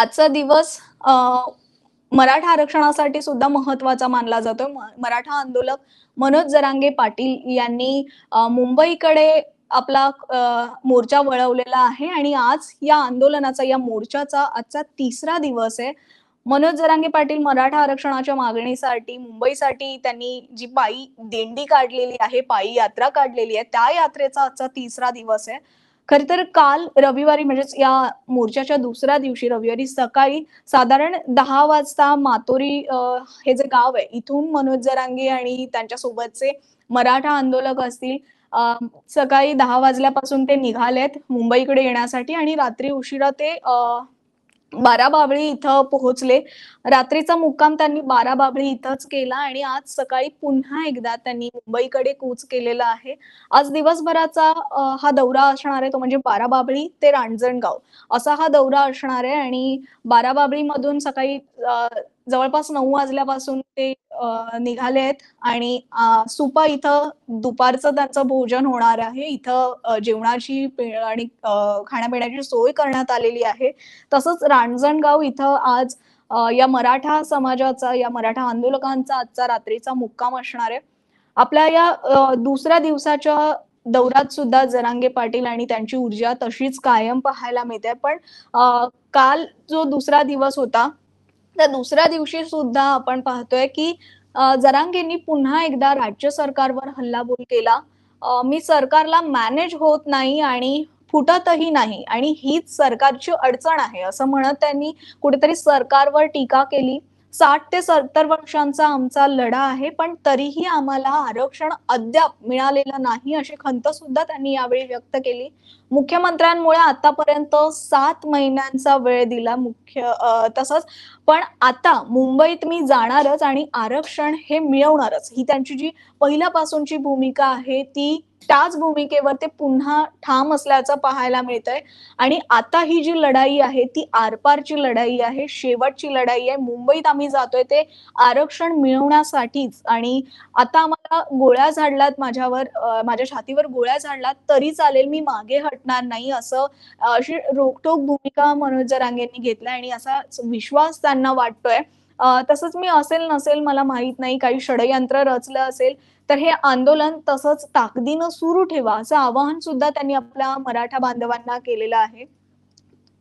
आजचा दिवस मराठा आरक्षणासाठी सुद्धा महत्त्वाचा मानला जातोय. म- मराठा आंदोलक मनोज जरांगे पाटील यांनी मुंबईकडे आपला मोर्चा वळवलेला आहे आणि आज या आंदोलनाचा या मोर्चाचा आजचा तिसरा दिवस आहे. मनोज जरांगे पाटील मराठा आरक्षणाच्या मागणीसाठी मुंबईसाठी त्यांनी जी पायी दिंडी काढलेली आहे पायी यात्रा काढलेली आहे त्या यात्रेचा आजचा तिसरा दिवस आहे. खर तर काल रविवारी म्हणजेच या मोर्चाच्या दुसऱ्या दिवशी रविवारी सकाळी साधारण दहा वाजता मातोरी हे जे गाव आहे इथून मनोज जरांगे आणि त्यांच्या सोबतचे मराठा आंदोलक असतील सकाळी दहा वाजल्यापासून ते निघालेत मुंबईकडे येण्यासाठी आणि रात्री उशिरा ते बाराबाबळी इथं पोहोचले. रात्रीचा मुक्काम त्यांनी बाराबाबळी इथंच केला आणि आज सकाळी पुन्हा एकदा त्यांनी मुंबईकडे कूच केलेला आहे. आज दिवसभराचा हा दौरा असणार आहे तो म्हणजे बाराबाबळी ते रांजणगाव. असा हा दौरा असणार आहे आणि बाराबाबळी मधून सकाळी जवळपास नऊ वाजल्यापासून ते निघाले आहेत आणि सुपा इथं दुपारचं त्यांचं भोजन होणार आहे. इथं जेवणाची आणि खाण्यापिण्याची सोय करण्यात आलेली आहे. तसंच रांजणगाव इथं आज या मराठा समाजाचा या मराठा आंदोलकांचा आजचा रात्रीचा मुक्काम असणार आहे. आपल्या या दुसऱ्या दिवसाच्या दौऱ्यात सुद्धा जरांगे पाटील आणि त्यांची ऊर्जा तशीच कायम पाहायला मिळते. पण काल जो दुसरा दिवस होता त्या दुसऱ्या दिवशी सुद्धा आपण पाहतोय की जरांगेंनी पुन्हा एकदा राज्य सरकारवर हल्लाबोल केला. मी सरकारला मॅनेज होत नाही आणि फुटतही नाही आणि हीच सरकारची अडचण आहे असं म्हणत त्यांनी कुठेतरी सरकारवर टीका केली. साठ ते सत्तर वर्षांचा आमचा लढा आहे पण तरीही आम्हाला आरक्षण अद्याप मिळालेलं नाही अशी खंत सुद्धा त्यांनी यावेळी व्यक्त केली. मुख्यमंत्र्यांमुळे आतापर्यंत सात महिन्यांचा वेळ दिला मुख्य तसंच. पण आता मुंबईत मी जाणारच आणि आरक्षण हे मिळवणारच. ही त्यांची जी पहिल्यापासूनची भूमिका आहे ती त्याच भूमिकेवर ते पुन्हा ठाम असल्याचं पाहायला मिळतंय. आणि आता ही जी लढाई आहे ती आरपारची लढाई आहे शेवटची लढाई आहे. मुंबईत आम्ही जातोय ते आरक्षण मिळवण्यासाठीच. आणि आता आम्हाला गोळ्या झाडलात माझ्यावर माझ्या छातीवर गोळ्या झाडलात तरी चालेल मी मागे हटणार नाही असं अशी रोकटोक भूमिका मनोज जरांगेंनी घेतलाय आणि असा विश्वास त्यांना वाटतोय. तसंच मी असेल नसेल मला माहीत नाही काही षडयंत्र रचलं असेल तर हे आंदोलन तसंच ताकदीनं सुरू ठेवा असं आवाहन सुद्धा त्यांनी आपल्या मराठा बांधवांना केलेलं आहे.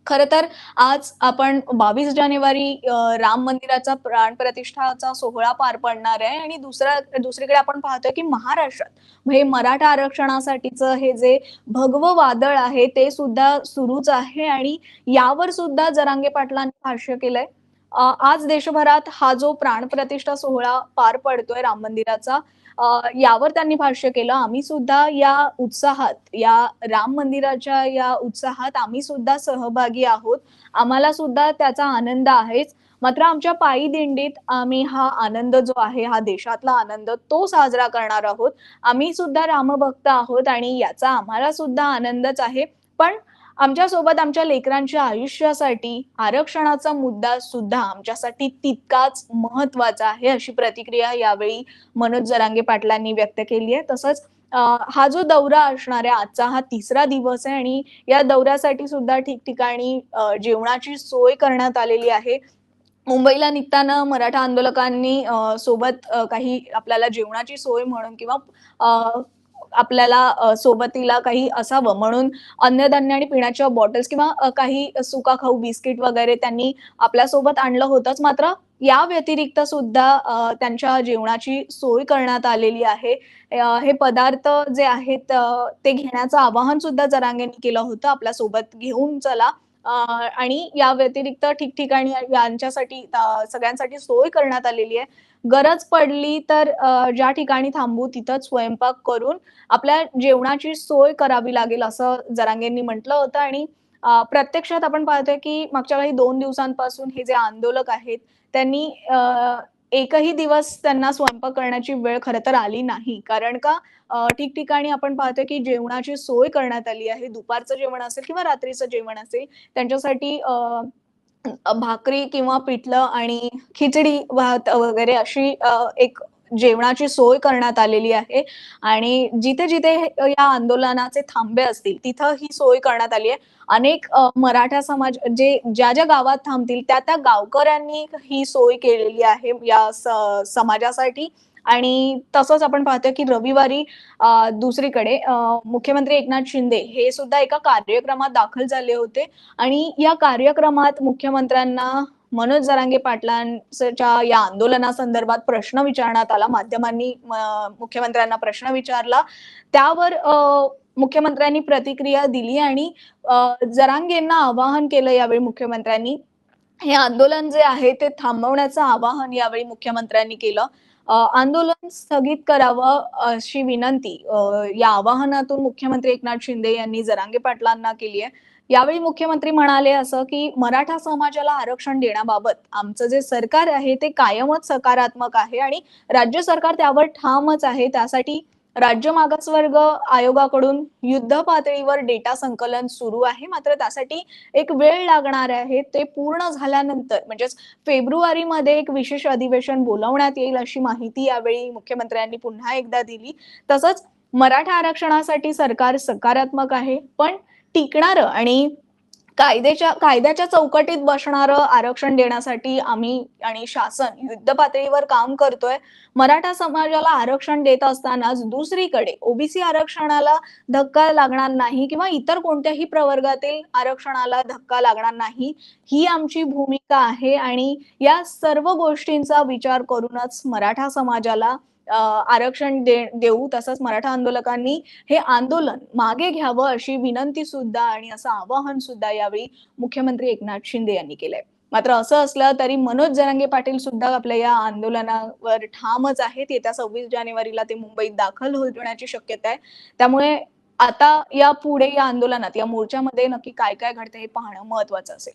खर तर आज आपण बावीस जानेवारी राम मंदिराचा प्राण प्रतिष्ठाचा सोहळा पार पडणार आहे आणि दुसरा दुसरीकडे आपण पाहतोय की महाराष्ट्रात हे मराठा आरक्षणासाठीच हे जे भगवं वादळ आहे ते सुद्धा सुरूच आहे आणि यावर सुद्धा जरांगे पाटलांनी भाष्य केलंय. आज देशभरात हा जो प्राण प्रतिष्ठा सोहळा पार पडतोय राम मंदिराचा यावर त्यांनी भाष्य केलं. आम्ही सुद्धा या उत्साहात या राम मंदिराच्या या उत्साहात आम्ही सुद्धा सहभागी आहोत. आम्हाला सुद्धा त्याचा आनंद आहेच. मात्र आमच्या पायी दिंडीत आम्ही हा आनंद जो आहे हा देशातला आनंद तो साजरा करणार आहोत. आम्ही सुद्धा रामभक्त आहोत आणि याचा आम्हाला सुद्धा आनंदच आहे. पण आमच्यासोबत आमच्या लेकरांच्या आयुष्यासाठी आरक्षणाचा मुद्दा सुद्धा आमच्यासाठी तितकाच महत्त्वाचा आहे अशी प्रतिक्रिया यावेळी मनोज जरांगे पाटलांनी व्यक्त केली आहे. तसंच हा जो दौरा असणार आहे आजचा हा तिसरा दिवस आहे आणि या दौऱ्यासाठी सुद्धा ठिकठिकाणी जेवणाची सोय करण्यात आलेली आहे. मुंबईला निघताना मराठा आंदोलकांनी सोबत काही आपल्याला जेवणाची सोय म्हणून किंवा आपल्याला सोबतीला काही असावं. म्हणून अन्नधान्य आणि पिण्याच्या बॉटल्स किंवा काही सुका खाऊ बिस्किट वगैरे त्यांनी आपल्यासोबत आणलं होतंच. मात्र या व्यतिरिक्त सुद्धा त्यांच्या जेवणाची सोय करण्यात आलेली आहे. हे पदार्थ जे आहेत ते घेण्याचं आवाहन सुद्धा जरांगेंनी केलं होतं. आपल्यासोबत घेऊन चला. आणि या व्यतिरिक्त ठिकठिकाणी यांच्यासाठी सगळ्यांसाठी सोय करण्यात आलेली आहे. गरज पडली तर ज्या ठिकाणी थांबू तिथंच स्वयंपाक करून आपल्या जेवणाची सोय करावी लागेल असं जरांगेंनी म्हटलं होतं. आणि प्रत्यक्षात आपण पाहतोय की मागच्या काही दोन दिवसांपासून हे जे आंदोलक आहेत त्यांनी अ, एकही दिवस त्यांना स्वयंपाक करण्याची वेळ खरं तर आली नाही. कारण का ठिकठिकाणी आपण पाहतोय की जेवणाची सोय करण्यात आली आहे. दुपारचं जेवण असेल किंवा रात्रीचं जेवण असेल त्यांच्यासाठी भाकरी किंवा पिठलं आणि खिचडी भात वगैरे अशी एक जेवणाची सोय करण्यात आलेली आहे. आणि जिथे जिथे या आंदोलनाचे थांबे असतील तिथं ही सोय करण्यात आली आहे. अनेक मराठा समाज जे ज्या ज्या गावात थांबतील त्या त्या गावकऱ्यांनी ही सोय केलेली आहे या समाजासाठी. आणि तसंच आपण पाहतोय की रविवारी दुसरीकडे मुख्यमंत्री एकनाथ शिंदे हे सुद्धा एका कार्यक्रमात दाखल झाले होते. आणि या कार्यक्रमात मुख्यमंत्र्यांना मनोज जरांगे पाटलांच्या या आंदोलनासंदर्भात प्रश्न विचारण्यात आला. माध्यमांनी मुख्यमंत्र्यांना प्रश्न विचारला. त्यावर मुख्यमंत्र्यांनी प्रतिक्रिया दिली आणि जरांगेंना आवाहन केलं यावेळी मुख्यमंत्र्यांनी. हे आंदोलन जे आहे ते थांबवण्याचं आवाहन यावेळी मुख्यमंत्र्यांनी केलं. आंदोलन स्थगित करावं अशी विनंती या आवाहनातून मुख्यमंत्री एकनाथ शिंदे यांनी जरांगे पाटलांना केली आहे. यावेळी मुख्यमंत्री म्हणाले असं की मराठा समाजाला आरक्षण देण्याबाबत आमचं जे सरकार आहे ते कायमच सकारात्मक आहे आणि राज्य सरकार त्यावर ठामच आहे. त्यासाठी राज्य मागासवर्ग आयोगाकडून युद्ध पातळीवर डेटा संकलन सुरू आहे. मात्र त्यासाठी एक वेळ लागणार आहे. ते पूर्ण झाल्यानंतर म्हणजेच फेब्रुवारीमध्ये एक विशेष अधिवेशन बोलवण्यात येईल अशी माहिती यावेळी मुख्यमंत्र्यांनी पुन्हा एकदा दिली. तसंच मराठा आरक्षणासाठी सरकार सकारात्मक आहे. पण टिकणारं आणि कायद्याच्या कायद्याच्या चौकटीत बसणारं आरक्षण देण्यासाठी आम्ही आणि शासन युद्ध पातळीवर काम करतोय. मराठा समाजाला आरक्षण देत असतानाच दुसरीकडे ओबीसी आरक्षणाला धक्का लागणार नाही किंवा इतर कोणत्याही प्रवर्गातील आरक्षणाला धक्का लागणार नाही ही आमची भूमिका आहे. आणि या सर्व गोष्टींचा विचार करूनच मराठा समाजाला आरक्षण दे देऊ तसंच मराठा आंदोलकांनी हे आंदोलन मागे घ्यावं अशी विनंती सुद्धा आणि असं आवाहन सुद्धा यावेळी मुख्यमंत्री एकनाथ शिंदे यांनी केलंय. मात्र असं असलं तरी मनोज जरांगे पाटील सुद्धा आपल्या या आंदोलनावर ठामच आहेत. येत्या सव्वीस जानेवारीला ते मुंबईत दाखल होण्याची शक्यता आहे. त्यामुळे आता या पुढे या आंदोलनात या मोर्चामध्ये नक्की काय काय घडतं हे पाहणं महत्वाचं असेल.